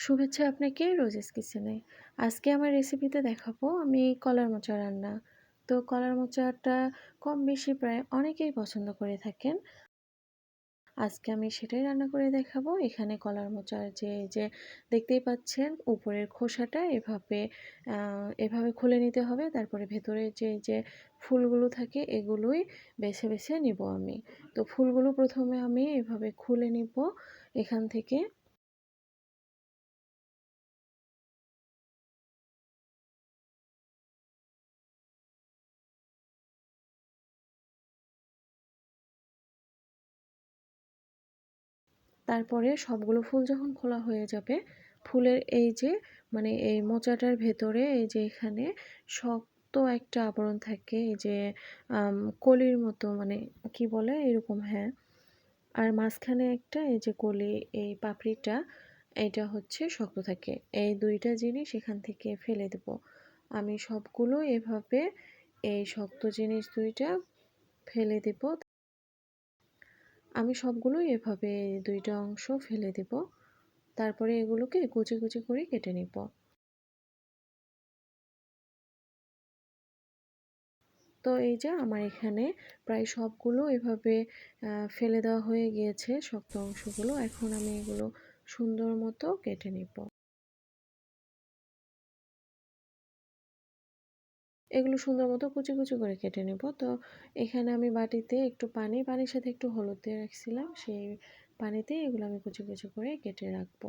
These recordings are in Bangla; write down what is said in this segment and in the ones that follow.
শুভেচ্ছা আপনাকে রোজেস কিচেনে। আজকে আমার রেসিপিতে দেখাবো আমি কলার মোচা রান্না। তো কলার মোচাটা কম বেশি প্রায় অনেকেই পছন্দ করে থাকেন। আজকে আমি সেটাই রান্না করে দেখাবো। এখানে কলার মোচার যে যে দেখতেই পাচ্ছেন, উপরের খোসাটা এভাবে এভাবে খুলে নিতে হবে। তারপরে ভেতরে যে যে ফুলগুলো থাকে এগুলোই বেছে বেছে নিব আমি। তো ফুলগুলো প্রথমে আমি এভাবে খুলে নিব এখান থেকে। তারপরে সবগুলো ফুল যখন খোলা হয়ে যাবে, ফুলের এই যে মানে এই মোচাটার ভেতরে এই যে এখানে শক্ত একটা আবরণ থাকে, এই যে কলির মতো মানে কি বলে এরকম হ্যাঁ। আর মাঝখানে একটা এই যে কলি, এই পাপড়িটা এটা হচ্ছে শক্ত থাকে। এই দুইটা জিনিস এখান থেকে ফেলে দেব। আমি সবগুলো এভাবে এই শক্ত জিনিস দুইটা ফেলে দেব। আমি সবগুলোই এভাবে দুইটা অংশ ফেলে দেব। তারপরে এগুলোকে কুচি কুচি করে কেটে নিব। তো এই যে আমার এখানে প্রায় সবগুলো এভাবে ফেলে দেওয়া হয়ে গিয়েছে, শক্ত অংশগুলো। এখন আমি এগুলো সুন্দর মতো কেটে নিব। এগুলো সুন্দর মতো কুচি কুচি করে কেটে নেব। তো এখানে আমি বাটিতে একটু পানি, পানির সাথে একটু হলুদ দিয়ে রাখছিলাম। সেই পানিতে এগুলো আমি কুচি কুচি করে কেটে রাখব।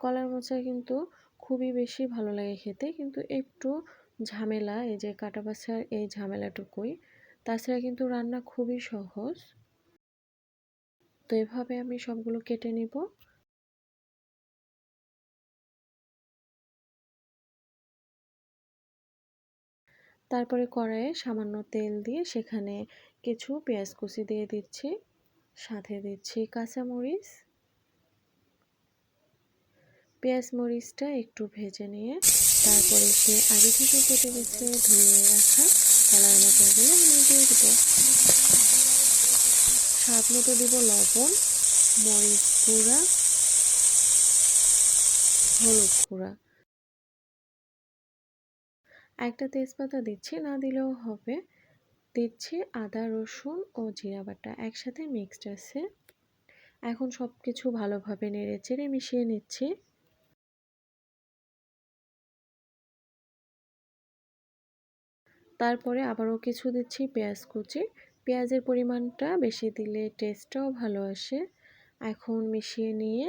কলার মোচা কিন্তু খুবই বেশি ভালো লাগে খেতে, কিন্তু একটু ঝামেলা, এই যে কাটা বাছার এই ঝামেলাটুকুই। তাছাড়া কিন্তু রান্না খুবই সহজ। তো এভাবে আমি সবগুলো কেটে নিব। তারপরে কড়াইয়ে সামান্য তেল দিয়ে সেখানে কিছু পেঁয়াজ কুচি দিয়ে দিচ্ছি, সাথে দিচ্ছি কাঁচামরিচ। পেঁয়াজ মরিচটা একটু ভেজে নিয়ে তারপরে সে আগে থেকে কেটে গেছে, ধুয়ে রাখা কলার মতনগুলো আমি দিয়ে দিব। স্বাদ মতো দেব লবণ, মরিচ গুঁড়া, হলুদ গুঁড়া। একটা তেজপাতা দিচ্ছি, না দিলেও হবে। দিচ্ছি আদা, রসুন ও জিরা বাটা একসাথে মিক্সড আছে। এখন সব কিছু ভালোভাবে নেড়ে চেড়ে মিশিয়ে নিচ্ছি। তারপরে আবারও কিছু দিচ্ছি পেঁয়াজ কুচি। পেঁয়াজের পরিমাণটা বেশি দিলে টেস্টটাও ভালো আসে। এখন মিশিয়ে নিয়ে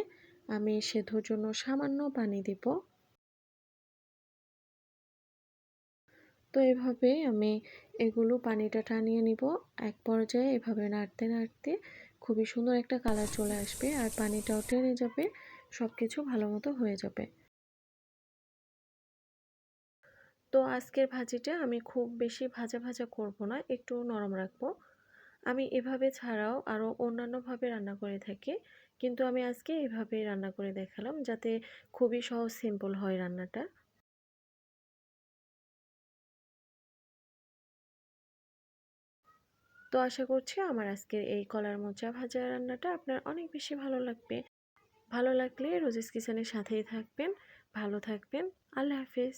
আমি সেদ্ধর জন্য সামান্য পানি দিব। তো এভাবে আমি এগুলো পানিটা টানিয়ে নিব। এক পর্যায়ে এভাবে নাড়তে নাড়তে খুবই সুন্দর একটা কালার চলে আসবে আর পানিটাও টেনে যাবে সব কিছু ভালো মতো হয়ে যাবে। তো আজকের ভাজিটা আমি খুব বেশি ভাজা ভাজা করব না, একটু নরম রাখব। আমি এভাবে ছাড়াও আরও অন্যান্যভাবে রান্না করে থাকি, কিন্তু আমি আজকে এভাবে রান্না করে দেখালাম যাতে খুবই সহজ সিম্পল হয় রান্নাটা। তো আশা করছি আমার আজকের এই কলার মোচা ভাজা রান্নাটা আপনার অনেক বেশি ভালো লাগবে। ভালো লাগলে রোজিস কিচেনের সাথেই থাকবেন, ভালো থাকবেন। আল্লাহ হাফিজ।